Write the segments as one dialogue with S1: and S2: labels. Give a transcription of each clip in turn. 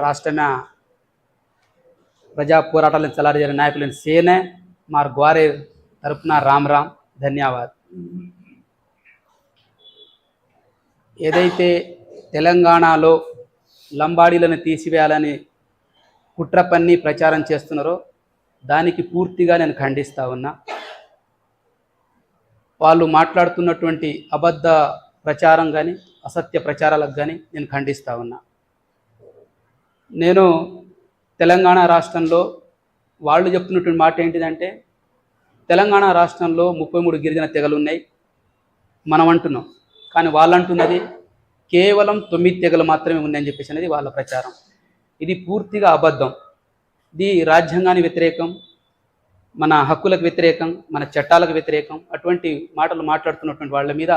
S1: రాష్ట్రమైన ప్రజా పోరాటాలను చలారిజారి నాయకులైన సేనే మార్ గ్వారే తరపున రామ్ రామ్ ధన్యవాద్. ఏదైతే తెలంగాణలో లంబాడీలను తీసివేయాలని కుట్ర పన్ని ప్రచారం చేస్తున్నారో దానికి పూర్తిగా నేను ఖండిస్తా ఉన్నా. వాళ్ళు మాట్లాడుతున్నటువంటి అబద్ధ ప్రచారం కానీ అసత్య ప్రచారాలకు కానీ నేను ఖండిస్తా ఉన్నా. నేను తెలంగాణ రాష్ట్రంలో వాళ్ళు చెప్తున్నటువంటి మాట ఏంటిదంటే తెలంగాణ రాష్ట్రంలో ముప్పై మూడు గిరిజన తెగలు ఉన్నాయి మనం అంటున్నాం. కానీ వాళ్ళు అంటున్నది కేవలం తొమ్మిది తెగలు మాత్రమే ఉన్నాయని చెప్పేసి అనేది వాళ్ళ ప్రచారం. ఇది పూర్తిగా అబద్ధం. ఇది రాజ్యాంగానికి వ్యతిరేకం మన హక్కులకు వ్యతిరేకం మన చట్టాలకు వ్యతిరేకం అటువంటి మాటలు మాట్లాడుతున్నటువంటి వాళ్ళ మీద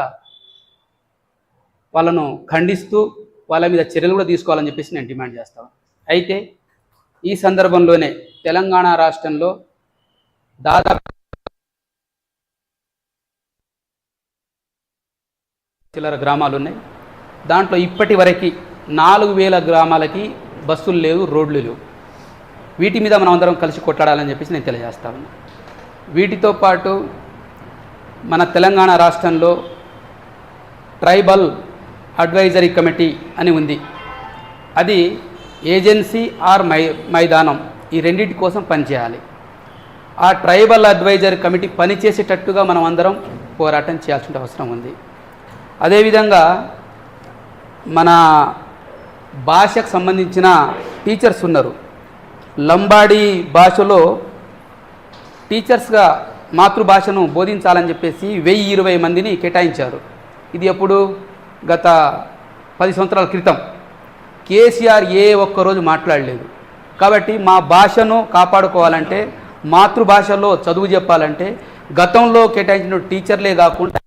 S1: వాళ్ళను ఖండిస్తూ వాళ్ళ మీద చర్యలు కూడా తీసుకోవాలని చెప్పేసి నేను డిమాండ్ చేస్తాను అయితే ఈ సందర్భంలోనే తెలంగాణ రాష్ట్రంలో దాదాపు చిల్లర గ్రామాలు ఉన్నాయి. దాంట్లో ఇప్పటి వరకు నాలుగు వేల గ్రామాలకి బస్సులు లేవు రోడ్లు లేవు. వీటి మీద మనం అందరం కలిసి కొట్లాడాలని చెప్పేసి నేను తెలియజేస్తాను వీటితో పాటు మన తెలంగాణ రాష్ట్రంలో ట్రైబల్ అడ్వైజరీ కమిటీ అని ఉంది. అది ఏజెన్సీ ఆర్ మై మైదానం ఈ రెండింటి కోసం పనిచేయాలి. ఆ ట్రైబల్ అడ్వైజర్ కమిటీ పనిచేసేటట్టుగా మనం అందరం పోరాటం చేయాల్సిన అవసరం ఉంది. అదేవిధంగా మన భాషకు సంబంధించిన టీచర్స్ ఉన్నారు. లంబాడీ భాషలో టీచర్స్గా మాతృభాషను బోధించాలని చెప్పేసి వెయ్యి ఇరవై మందిని కేటాయించారు. ఇది ఎప్పుడు? గత పది సంవత్సరాల క్రితం. కేసీఆర్ ఏ ఒక్కరోజు మాట్లాడలేదు. కాబట్టి మా భాషను కాపాడుకోవాలంటే మాతృభాషలో చదువు చెప్పాలంటే గతంలో కేటాయించిన టీచర్లే కాకుండా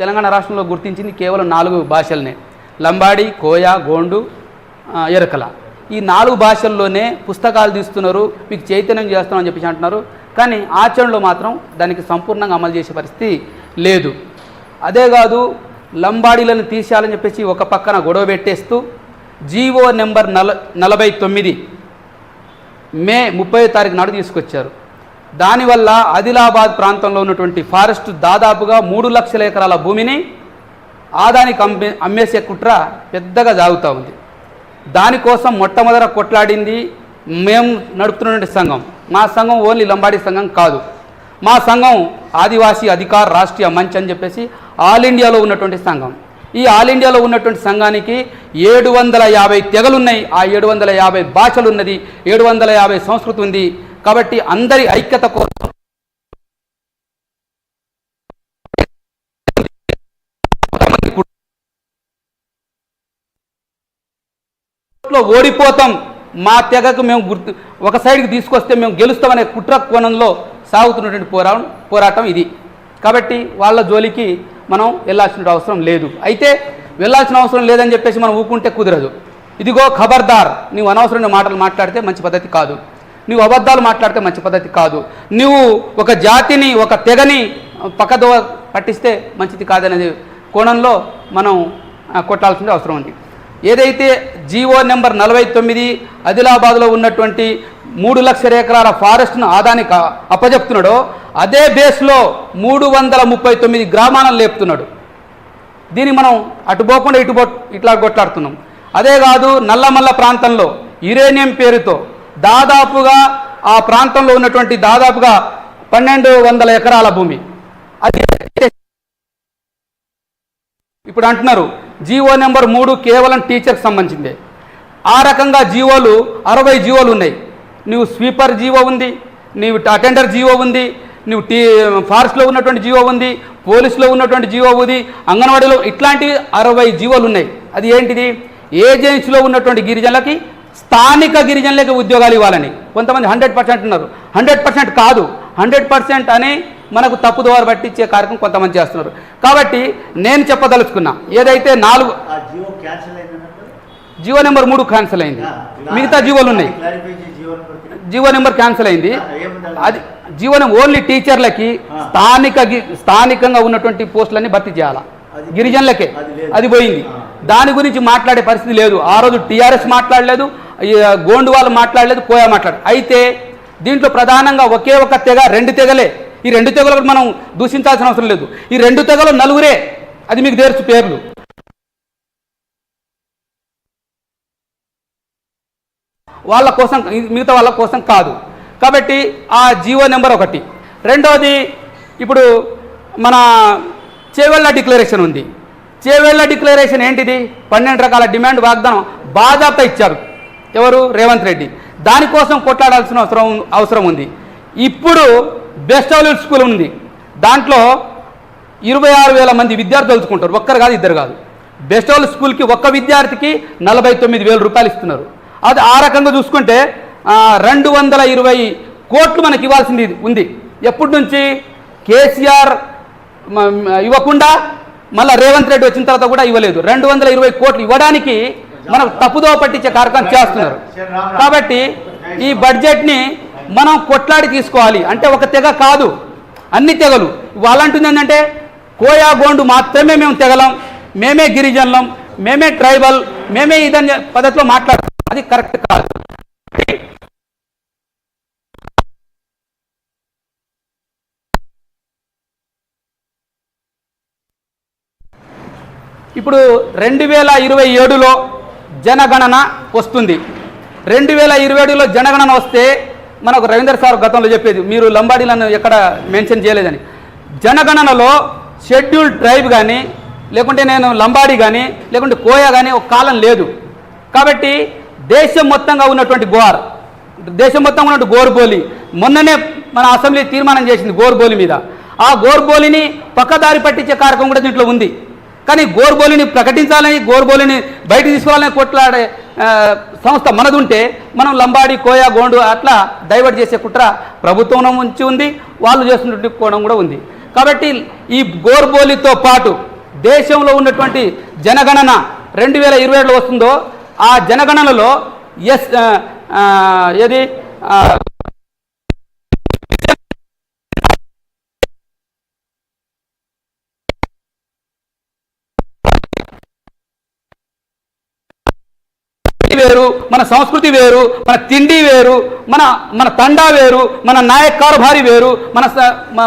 S1: తెలంగాణ రాష్ట్రంలో గుర్తించింది కేవలం నాలుగు భాషలనే. లంబాడి కోయ గోండు ఎరకల. ఈ నాలుగు భాషల్లోనే పుస్తకాలు తీస్తున్నారు మీకు చైతన్యం చేస్తామని చెప్పేసి అంటున్నారు. కానీ ఆచరణలో మాత్రం దానికి సంపూర్ణంగా అమలు చేసే పరిస్థితి లేదు. అదే కాదు లంబాడీలను తీసేయాలని చెప్పేసి ఒక పక్కన గొడవ పెట్టేస్తూ జీవో నెంబర్ నల నలభై తొమ్మిది మే ముప్పై తారీఖు నాడు తీసుకొచ్చారు. దానివల్ల ఆదిలాబాద్ ప్రాంతంలో ఉన్నటువంటి ఫారెస్ట్ దాదాపుగా మూడు లక్షల ఎకరాల భూమిని ఆదానికి అమ్మే అమ్మేసే కుట్ర పెద్దగా జాగుతూ ఉంది. దానికోసం మొట్టమొదట కొట్లాడింది మేము నడుపుతున్నటువంటి సంఘం. మా సంఘం ఓన్లీ లంబాడీ సంఘం కాదు. మా సంఘం ఆదివాసీ అధికార రాష్ట్రీయ మంచ్ అని చెప్పేసి ఆల్ ఇండియాలో ఉన్నటువంటి సంఘం. ఈ ఆల్ ఇండియాలో ఉన్నటువంటి సంఘానికి ఏడు వందల యాభై తెగలున్నాయి. ఆ ఏడు వందల యాభై భాషలు ఉన్నది ఏడు వందల యాభై సంస్కృతి ఉంది. కాబట్టి అందరి ఐక్యత కోసం ఓడిపోతాం. మా తెగకు మేము గుర్తు ఒక సైడ్కి తీసుకొస్తే మేము గెలుస్తామనే కుట్ర కోణంలో సాగుతున్నటువంటి పోరా పోరాటం ఇది. కాబట్టి వాళ్ళ జోలికి మనం వెళ్ళాల్సిన అవసరం లేదు. అయితే వెళ్ళాల్సిన అవసరం లేదని చెప్పేసి మనం ఊకుంటే కుదరదు. ఇదిగో ఖబర్దార్ నీవు అనవసరమైన మాటలు మాట్లాడితే మంచి పద్ధతి కాదు. నువ్వు అబద్ధాలు మాట్లాడితే మంచి పద్ధతి కాదు. నువ్వు ఒక జాతిని ఒక తెగని పక్కదో పట్టిస్తే మంచిది కాదనేది కోణంలో మనం కొట్టాల్సిన అవసరం ఉంది. ఏదైతే జీవో నెంబర్ నలభై తొమ్మిది ఆదిలాబాద్లో ఉన్నటువంటి మూడు లక్షల ఎకరాల ఫారెస్ట్ను ఆదానికి అప్పజెప్తున్నాడో అదే బేస్లో మూడు వందల ముప్పై తొమ్మిది గ్రామాలను లేపుతున్నాడు. దీన్ని మనం అటుపోకుండా ఇటు ఇట్లా కొట్లాడుతున్నాం. అదే కాదు నల్లమల్ల ప్రాంతంలో యురేనియం పేరుతో దాదాపుగా ఆ ప్రాంతంలో ఉన్నటువంటి దాదాపుగా పన్నెండు వందల ఎకరాల భూమి. అది ఇప్పుడు అంటున్నారు జీవో నెంబర్ మూడు కేవలం టీచర్కి సంబంధించిందే. ఆ రకంగా జీవోలు అరవై జీవోలు ఉన్నాయి. నీవు స్వీపర్ జీవో ఉంది నీవు అటెండర్ జీవో ఉంది నువ్వు టీ ఫారెస్ట్లో ఉన్నటువంటి జీవో ఉంది పోలీసులో ఉన్నటువంటి జీవో ఉంది అంగన్వాడీలో ఇట్లాంటి అరవై జీవోలు ఉన్నాయి. అది ఏంటిది? ఏజెన్సీలో ఉన్నటువంటి గిరిజనులకి స్థానిక గిరిజనులకి ఉద్యోగాలు ఇవ్వాలని. కొంతమంది హండ్రెడ్ పర్సెంట్ ఉన్నారు. హండ్రెడ్ పర్సెంట్ కాదు. హండ్రెడ్ పర్సెంట్ అని మనకు తప్పుదోవ పట్టించే కార్యక్రమం కొంతమంది చేస్తున్నారు. కాబట్టి నేను చెప్పదలుచుకున్నా ఏదైతే నాలుగు
S2: జియో
S1: నెంబర్ మూడు క్యాన్సిల్ అయింది. మిగతా జీవోలు ఉన్నాయి.
S2: GO number three.
S1: GO number cancel అయింది. అది? జీవనం ఓన్లీ టీచర్లకి. స్థానిక స్థానికంగా ఉన్నటువంటి పోస్టులన్నీ భర్తీ చేయాలా? గిరిజనులకే.
S2: అది
S1: పోయింది. దాని గురించి మాట్లాడే పరిస్థితి లేదు. ఆ రోజు టీఆర్ఎస్ మాట్లాడలేదు గోండు వాళ్ళు మాట్లాడలేదు కోయా మాట్లాడు అయితే దీంట్లో ప్రధానంగా ఒకే ఒక తెగ రెండు తెగలే. ఈ రెండు తెగలకు మనం దూషించాల్సిన అవసరం లేదు. ఈ రెండు తెగలు నలుగురే. అది మీకు తెలుసు పేర్లు. వాళ్ళ కోసం మిగతా వాళ్ళ కోసం కాదు. కాబట్టి ఆ జియో నెంబర్ ఒకటి. రెండవది ఇప్పుడు మన చేవెళ్ళ డిక్లరేషన్ ఉంది. చేవెళ్ళ డిక్లరేషన్ ఏంటిది? పన్నెండు రకాల డిమాండ్ వాగ్దానం బాజాప్తా ఇచ్చారు. ఎవరు? రేవంత్ రెడ్డి. దానికోసం కొట్లాడాల్సిన అవసరం అవసరం ఉంది. ఇప్పుడు బెస్ట్ అవైలబుల్ స్కూల్ ఉంది. దాంట్లో ఇరవై ఆరు వేల మంది విద్యార్థులు చదువుకుంటారు. ఒక్కరు కాదు ఇద్దరు కాదు. బెస్ట్ ఆల్ స్కూల్కి ఒక్క విద్యార్థికి నలభై తొమ్మిది వేల రూపాయలు ఇస్తున్నారు. అది ఆ రకంగా చూసుకుంటే రెండు వందల ఇరవై కోట్లు మనకి ఇవ్వాల్సింది ఉంది. ఎప్పటి నుంచి? కేసీఆర్ ఇవ్వకుండా మళ్ళీ రేవంత్ రెడ్డి వచ్చిన తర్వాత కూడా ఇవ్వలేదు. రెండు వందల ఇరవై కోట్లు ఇవ్వడానికి మనం తప్పుదో పట్టించే కార్యక్రమం చేస్తున్నారు. కాబట్టి ఈ బడ్జెట్ని మనం కొట్లాడి తీసుకోవాలి. అంటే ఒక తెగ కాదు. అన్ని తెగలు. వాళ్ళంటుంది ఏంటంటే కోయా గోండు మాత్రమే మేము తెగలం. మేమే గిరిజనులం. మేమే ట్రైబల్. మేమే ఇదని పద్ధతిలో మాట్లాడతాం అది కరెక్ట్ కాదు. ఇప్పుడు రెండు వేల ఇరవై ఏడులో జనగణన వస్తుంది. రెండు వేల ఇరవై ఏడులో జనగణన వస్తే మనకు రవీందర్ సార్ గతంలో చెప్పేది మీరు లంబాడీలను ఎక్కడ మెన్షన్ చేయలేదని. జనగణనలో షెడ్యూల్ ట్రైబ్ కానీ లేకుంటే నేను లంబాడీ కానీ లేకుంటే కోయా కానీ ఒక కాలం లేదు. కాబట్టి దేశం మొత్తంగా ఉన్నటువంటి గోర్ దేశం మొత్తం ఉన్నట్టు గోర్బోలి మొన్ననే మన అసెంబ్లీ తీర్మానం చేసింది గోర్బోలి మీద. ఆ గోర్బోలిని పక్కదారి పట్టించే కార్యక్రమం కూడా దీంట్లో ఉంది. కానీ గోర్బోలిని ప్రకటించాలని గోర్బోలిని బయట తీసుకోవాలని కొట్లాడే సంస్థ మనదుంటే మనం లంబాడి కోయా గోండు అట్లా డైవర్ట్ చేసే కుట్ర ప్రభుత్వం ఉంచి ఉంది వాళ్ళు చేస్తున్నటువంటి కోణం కూడా ఉంది. కాబట్టి ఈ గోర్బోలితో పాటు దేశంలో ఉన్నటువంటి జనగణన రెండు వేల ఇరవై ఏడులో వస్తుందో ఆ జనగణనలో ఎస్ ఏది? వేరు మన సంస్కృతి వేరు మన తిండి వేరు మన మన తండా వేరు మన నాయక్ కారుభారి వేరు మన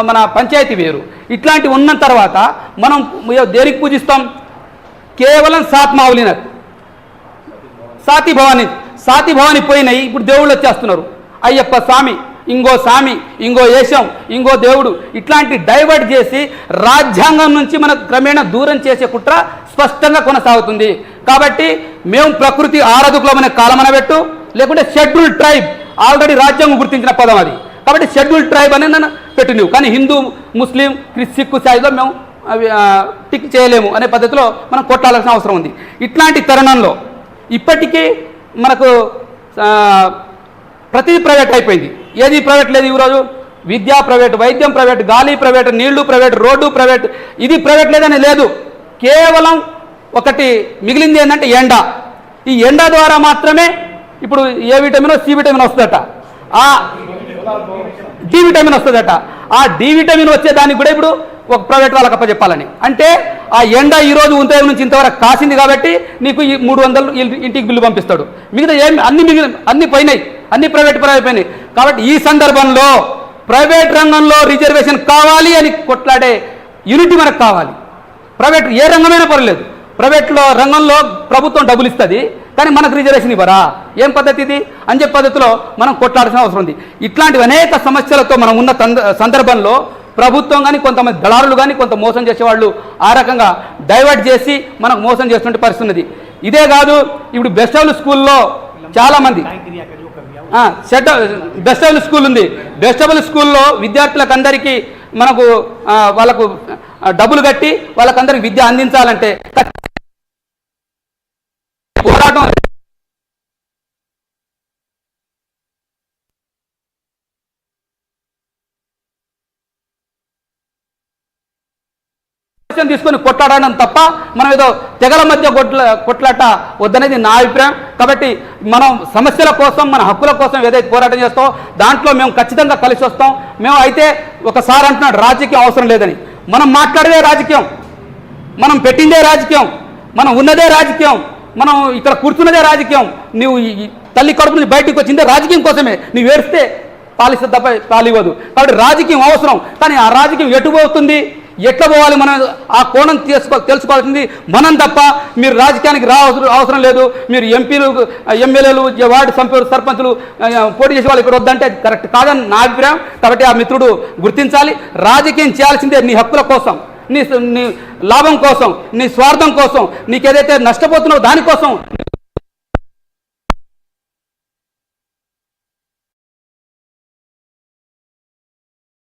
S1: మన పంచాయతీ వేరు. ఇట్లాంటివి ఉన్న తర్వాత మనం దేనికి పూజిస్తాం? కేవలం సాత్మావులిన సాతి భవాని సాతి భవాని పోయినాయి ఇప్పుడు దేవుళ్ళు వచ్చేస్తున్నారు. అయ్యప్ప స్వామి ఇంకో స్వామి ఇంకో యేశం ఇంకో దేవుడు. ఇట్లాంటి డైవర్ట్ చేసి రాజ్యాంగం నుంచి మన క్రమేణా దూరం చేసే కుట్ర స్పష్టంగా కొనసాగుతుంది. కాబట్టి మేము ప్రకృతి ఆరాధకులమనే కాలమనబెట్టు లేకుంటే షెడ్యూల్ ట్రైబ్ ఆల్రెడీ రాజ్యాంగం గుర్తించిన పదం అది. కాబట్టి షెడ్యూల్ ట్రైబ్ అని నన్ను పెట్టు నువ్వు కానీ హిందూ ముస్లిం క్రిస్ సిక్కు సాయిలో మేము టిక్ చేయలేము అనే పద్ధతిలో మనం కొట్టాల్సిన అవసరం ఉంది. ఇట్లాంటి తరుణంలో ఇప్పటికీ మనకు ప్రతిదీ ప్రైవేట్ అయిపోయింది. ఏది ప్రైవేట్ లేదు ఈరోజు? విద్య ప్రైవేట్ వైద్యం ప్రైవేట్ గాలి ప్రైవేట్ నీళ్ళు ప్రైవేట్ రోడ్డు ప్రైవేట్. ఇది ప్రైవేట్ లేదని లేదు. కేవలం ఒకటి మిగిలింది ఏంటంటే ఎండ. ఈ ఎండ ద్వారా మాత్రమే ఇప్పుడు ఏ విటమిన్ సి విటమిన్ వస్తుందట? ఆ డి విటమిన్ వస్తుందట. ఆ డి విటమిన్ వచ్చేదానికి కూడా ఇప్పుడు ఒక ప్రైవేట్ వాళ్ళకి అప్పచెప్పాలని. అంటే ఆ ఎండ ఈరోజు రోజు ఉదయం నుంచి ఇంతవరకు కాసింది కాబట్టి నీకు ఈ మూడు వందలు ఇంటికి బిల్లు పంపిస్తాడు. మిగతా ఏం అన్ని మిగిలిన అన్ని పోయినాయి. అన్ని ప్రైవేట్ పరం కాబట్టి ఈ సందర్భంలో ప్రైవేట్ రంగంలో రిజర్వేషన్ కావాలి అని కొట్లాడే యూనిటీ మనకు కావాలి. ప్రైవేట్ ఏ రంగమైనా పర్లేదు. ప్రైవేట్లో రంగంలో ప్రభుత్వం డబ్బులు ఇస్తుంది కానీ మనకు రిజర్వేషన్ ఇవ్వరా? ఏం పద్ధతి ఇది? అని చెప్పే పద్ధతిలో మనం కొట్లాడాల్సిన అవసరం ఉంది. ఇట్లాంటివి అనేక సమస్యలతో మనం ఉన్న సందర్భంలో ప్రభుత్వం కానీ కొంతమంది దళారులు కానీ కొంత మోసం చేసేవాళ్ళు ఆ రకంగా డైవర్ట్ చేసి మనకు మోసం చేస్తుంటే పరిస్థితి ఇదే కాదు ఇప్పుడు బెస్ట్ ఆఫ్ స్కూల్లో చాలామంది సెట్ బెస్ట్ ఆఫ్ స్కూల్ ఉంది. బెస్ట్ ఆఫ్ స్కూల్లో విద్యార్థులకు అందరికీ మనకు వాళ్ళకు డబ్బులు కట్టి వాళ్ళకందరికి విద్య అందించాలంటే పోరాటం తీసుకొని కొట్లాడడం తప్ప మనం ఏదో తెగల మధ్య కొట్ల కొట్లాట వద్దనేది నా అభిప్రాయం. కాబట్టి మనం సమస్యల కోసం మన హక్కుల కోసం ఏదైతే పోరాటం చేస్తామో దాంట్లో మేము ఖచ్చితంగా కలిసి వస్తాం మేము అయితే ఒకసారి అంటున్నాడు రాజకీయం అవసరం లేదని. మనం మాట్లాడేదే రాజకీయం. మనం పెట్టిందే రాజకీయం. మనం ఉన్నదే రాజకీయం. మనం ఇక్కడ కూర్చున్నదే రాజకీయం. నువ్వు ఈ తల్లి కడుపు నుంచి బయటకు వచ్చిందే రాజకీయం కోసమే. నువ్వు ఏడిస్తే పాలిస్తే తప్ప పాలివ్వదు. కాబట్టి రాజకీయం అవసరం. కానీ ఆ రాజకీయం ఎటు పోతుంది? ఎట్లా పోవాలి మనం? ఆ కోణం తీసుకో తెలుసుకోవాల్సింది మనం తప్ప మీరు రాజకీయానికి రా అవసరం- లేదు. మీరు ఎంపీలు ఎమ్మెల్యేలు వార్డు సంప సర్పంచులు పోటీ చేసే వాళ్ళు ఇక్కడ వద్దంటే కరెక్ట్ కాదని నా అభిప్రాయం. కాబట్టి ఆ మిత్రుడు గుర్తించాలి. రాజకీయం చేయాల్సిందే నీ హక్కుల కోసం నీ నీ లాభం కోసం నీ స్వార్థం కోసం. నీకేదైతే ఏదైతే నష్టపోతున్నావో దానికోసం